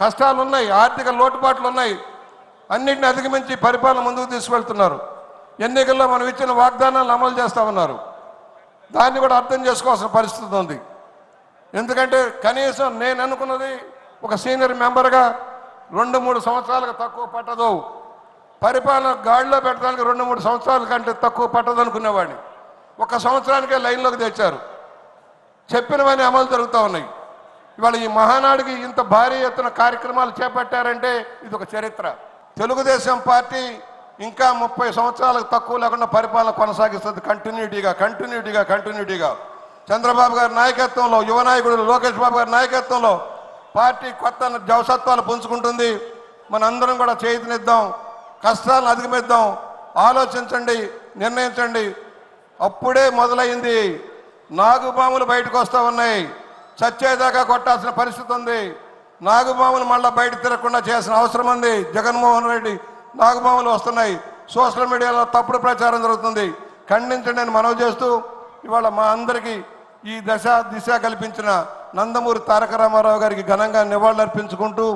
కష్టాలు ఉన్నాయి ఆర్థిక లోటుపాట్లు ఉన్నాయి అన్నింటిని అధిగమించి పరిపాలన ముందుకు తీసుకువెళ్తున్నారు. ఎన్నికల్లో మనం ఇచ్చిన వాగ్దానాలను అమలు చేస్తా ఉన్నారు దాన్ని కూడా అర్థం చేసుకోవాల్సిన పరిస్థితి ఉంది. ఎందుకంటే కనీసం నేను అనుకున్నది ఒక సీనియర్ మెంబర్గా రెండు మూడు సంవత్సరాలకు తక్కువ పట్టదు. పరిపాలన గాడిలో పెట్టడానికి రెండు మూడు సంవత్సరాల కంటే తక్కువ పట్టదు అనుకునేవాడిని. ఒక సంవత్సరానికే లైన్లోకి తెచ్చారు. చెప్పినవన్నీ అమలు జరుగుతూ ఉన్నాయి. ఇవాళ ఈ మహానాడికి ఇంత భారీ ఎత్తున కార్యక్రమాలు చేపట్టారంటే ఇది ఒక చరిత్ర. తెలుగుదేశం పార్టీ ఇంకా ముప్పై సంవత్సరాలకు తక్కువ లేకుండా పరిపాలన కొనసాగిస్తుంది కంటిన్యూటీగా కంటిన్యూటీగా కంటిన్యూటీగా. చంద్రబాబు గారి నాయకత్వంలో యువ నాయకుడు లోకేష్ బాబు గారి నాయకత్వంలో పార్టీ కొత్త జవసత్వాలు పుంజుకుంటుంది. మనందరం కూడా చేతినిద్దాం కష్టాలను అధిగమిద్దాం ఆలోచించండి నిర్ణయించండి. అప్పుడే మొదలైంది నాగుపాములు బయటకు వస్తూ ఉన్నాయి. చచ్చేదాకా కొట్టాల్సిన పరిస్థితి ఉంది. నాగుపాములు మళ్ళీ బయట తిరగకుండా చేయాల్సిన అవసరం ఉంది. జగన్మోహన్ రెడ్డి నాగుపాములు వస్తున్నాయి. సోషల్ మీడియాలో తప్పుడు ప్రచారం జరుగుతుంది. ఖండించండి అని మనవి చేస్తూ ఇవాళ మా అందరికీ ఈ దశ దిశ కల్పించిన నందమూరి తారక రామారావు గారికి ఘనంగా నివాళులర్పించుకుంటూ